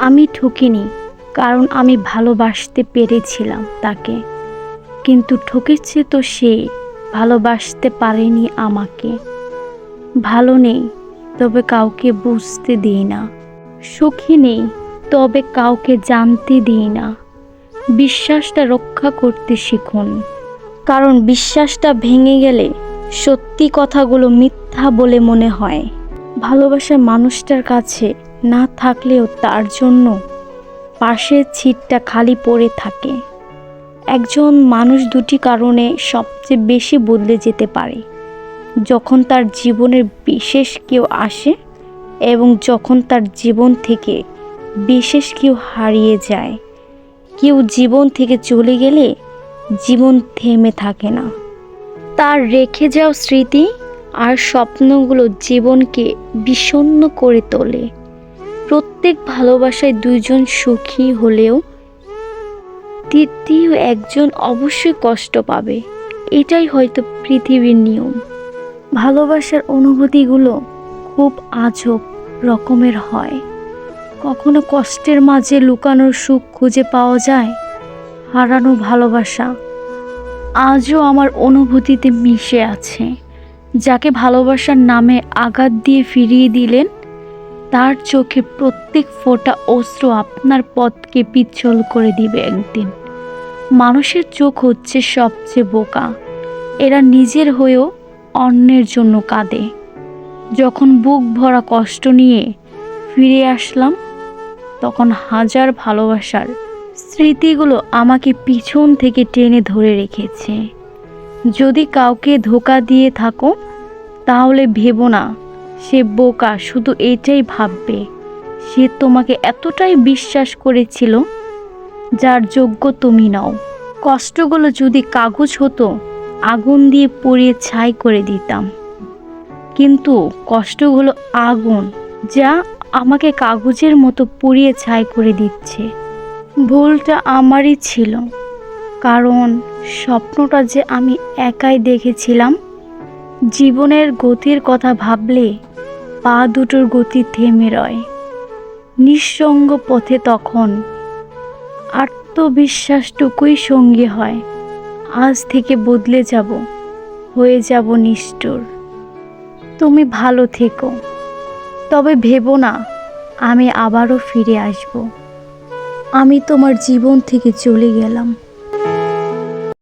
আমি ঠকিনি, কারণ আমি ভালোবাসতে পেরেছিলাম তাকে। কিন্তু ঠকেছে তো সে, ভালোবাসতে পারেনি আমাকে। ভালো নেই, তবে কাউকে বুঝতে দিই না। সুখী নেই, তবে কাউকে জানতে দিই না। বিশ্বাসটা রক্ষা করতে শিখুন। কারণ বিশ্বাসটা ভেঙে গেলে সত্যি কথাগুলো মিথ্যা বলে মনে হয়। ভালোবাসার মানুষটার কাছে না থাকলেও তার জন্য পাশের ছিটটা খালি পড়ে থাকে। একজন মানুষ দুটি কারণে সবচেয়ে বেশি বদলে যেতে পারে। যখন তার জীবনের বিশেষ কেউ আসে এবং যখন তার জীবন থেকে বিশেষ কেউ হারিয়ে যায়, কেউ জীবন থেকে চলে গেলে জীবন থেমে থাকে না। তার রেখে যাওয়া স্মৃতি আর স্বপ্নগুলো জীবনকে বিষণ্ণ করে তোলে। প্রত্যেক ভালোবাসায় দুইজন সুখী হলেও তৃতীয় একজন অবশ্যই কষ্ট পাবে। এটাই হয়তো পৃথিবীর নিয়ম। ভালোবাসার অনুভূতিগুলো খুব আজব রকমের হয়। কখনো কষ্টের মাঝে লুকানোর সুখ খুঁজে পাওয়া যায়? হারানো ভালোবাসা আজও আমার অনুভূতিতে মিশে আছে। যাকে ভালোবাসার নামে আঘাত দিয়ে ফিরিয়ে দিলেন তার চোখে প্রত্যেক ফোঁটা অস্ত্র আপনার পথকে পিচ্ছল করে দিবে একদিন। মানুষের চোখ হচ্ছে সবচেয়ে বোকা। এরা নিজের হয়েও অন্যের জন্য কাঁদে। যখন বুক ভরা কষ্ট নিয়ে ফিরে আসলাম, তখন হাজার ভালোবাসার স্মৃতিগুলো আমাকে পিছন থেকে টেনে ধরে রেখেছে। যদি কাউকে ধোকা দিয়ে থাকো, তাহলে ভেবো না। সে বোকা শুধু এটাই ভাববে। সে তোমাকে এতটাই বিশ্বাস করেছিল, যার যোগ্য তুমি নাও। কষ্টগুলো যদি কাগজ হতো, আগুন দিয়ে পুড়িয়ে ছাই করে দিতাম। কিন্তু কষ্টগুলো আগুন, যা আমাকে কাগজের মতো পুড়িয়ে ছাই করে দিচ্ছে। ভুলটা আমারই ছিল, কারণ স্বপ্নটা যে আমি একাই দেখেছিলাম, জীবনের গতির কথা ভাবলে পা দুটোর গতি থেমে রয়। নিঃসঙ্গ পথে তখন আত্মবিশ্বাসটুকুই সঙ্গী হয়। আজ থেকে বদলে যাব, হয়ে যাব নিষ্ঠুর। তুমি ভালো থেকো, তবে ভেবো না, আমি আবারও ফিরে আসব। আমি তোমার জীবন থেকে চলে গেলাম।